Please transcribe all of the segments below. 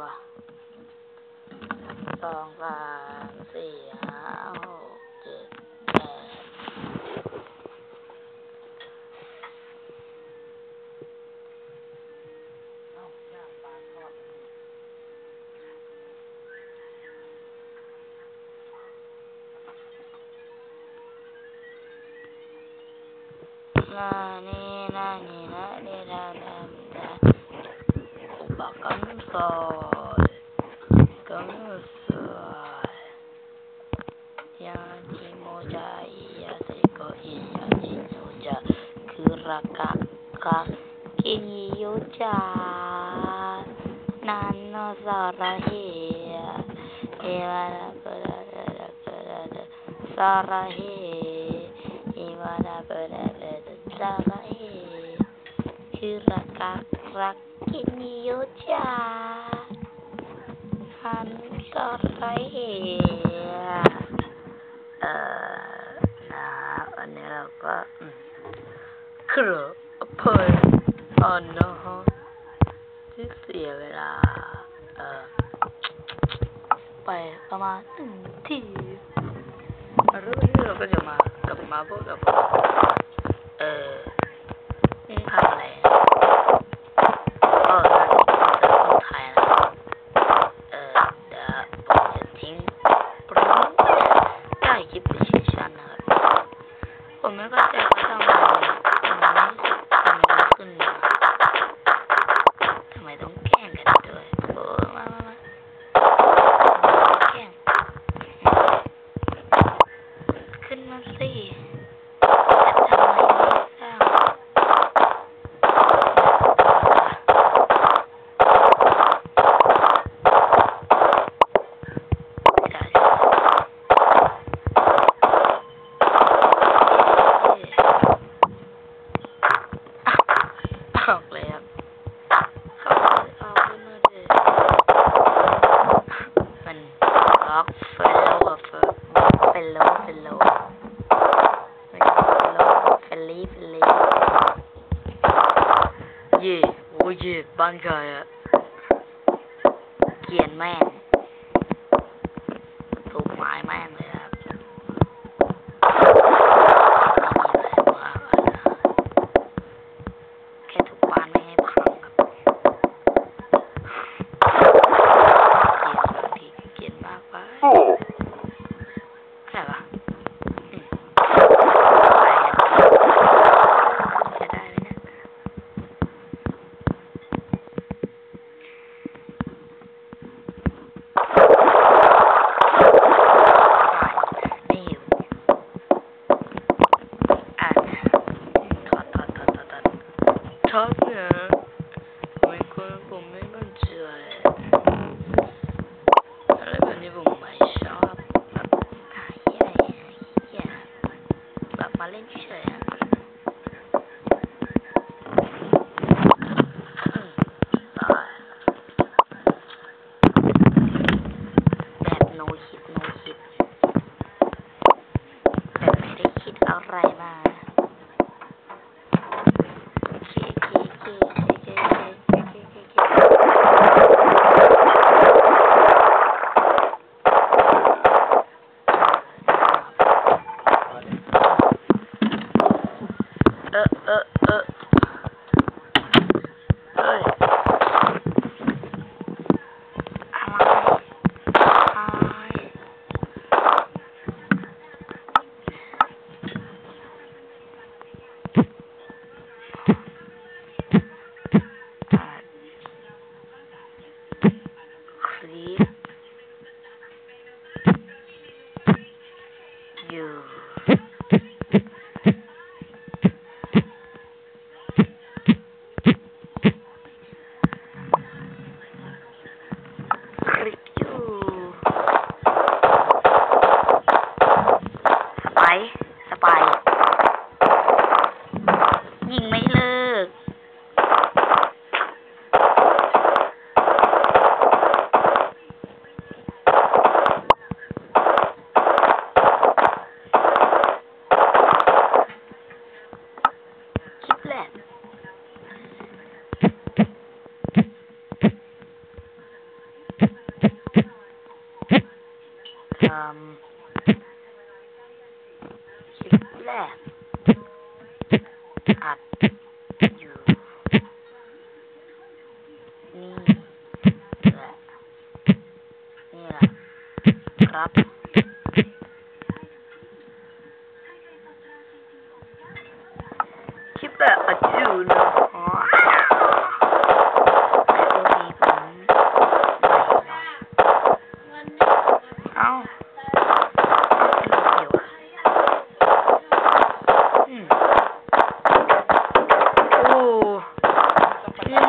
วะสองสามสี่ห้าหกเจ็ดแปดเอ้าย่างปลาทอดนี่นานี่นานี่นานี่นานานาอุปกรณ์สอย จานันโนสาระเฮเอวาระกระดะกระดะสาระเฮเอวาระกระดะกระดะสาระเฮคือรากะรักกินิโยจาหันสาระเฮเอ่อนะอันนี้เราก็อืมครบเพลินอ่อนนะฮะ ที่เสียเวลา เอ่อ ไปประมาณหนึ่งนาทีแล้ววันนี้เราก็จะมากลับมาพบกับ เอ่อนี่ทำอะไรนะก็นะจะต้องถ่ายนะเอ่อเดี๋ยวผมจะทิ้งปริ้นได้คลิปเชชันนะครับผมไม่เข้าใจว่าทำไมมันไม่รู้สึกทำไมมันขึ้นมาทำไมต้องแกล้งกันด้วยโอ้มามามาแกล้งขึ้นมาสิจะทำไมไม่ทราบอย่าอย่า ออกเลยครับเข้าไปเอาขึ้นมาดิมันล็อกเฟลโลอะเฟลเฟลโลเฟลโลไม่ใช่เฟลโลเฟลลี่เฟลลี่เย่โอ้ยี่บ้านใครอะเกียนแม่ถูกหมายแม่เลยครับไม่มีอะไรมากอะนะแค่ถูกบ้านไม่ 唱歌，我一个人没办法。 ยิงไม่เลิกคิดแหลม keep that attuned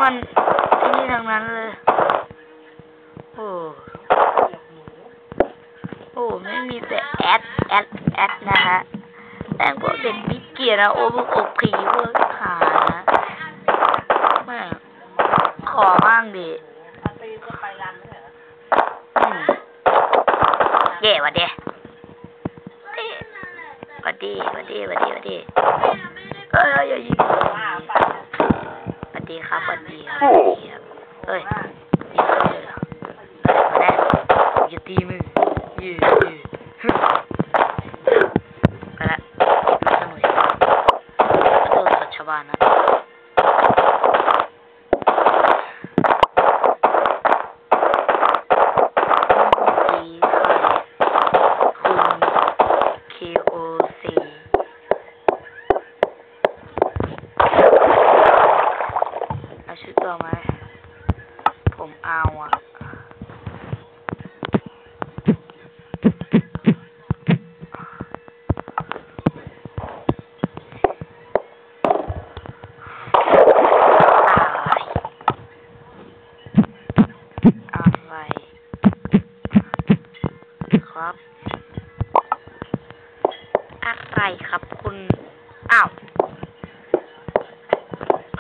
มันไอ้นี่ทางนั้นเลย โอ้โอ้ไม่มีแต่แอดแอดแอดนะฮะแต่พวกเด็กมิเกียร์นะโอ้พวกอกผีพวกขานะแม่ขอบ้างดิเย่วัดดีหวัดดีวัดดีวัดดีวัดดีเอ้ยอย่ายิงวัดดีครับ ครับ อะไรครับคุณ อ้าว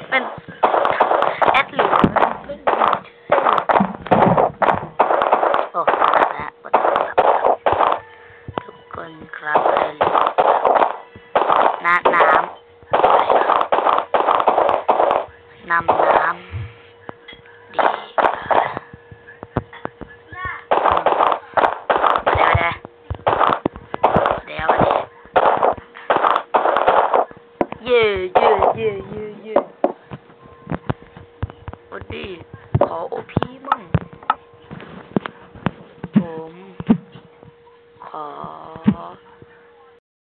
เป็นแอดหรือโอ้นะสวัสดีครับ ทุกคนครับเลยนะนะ Yeah, yeah, yeah, yeah, yeah. What the? OP.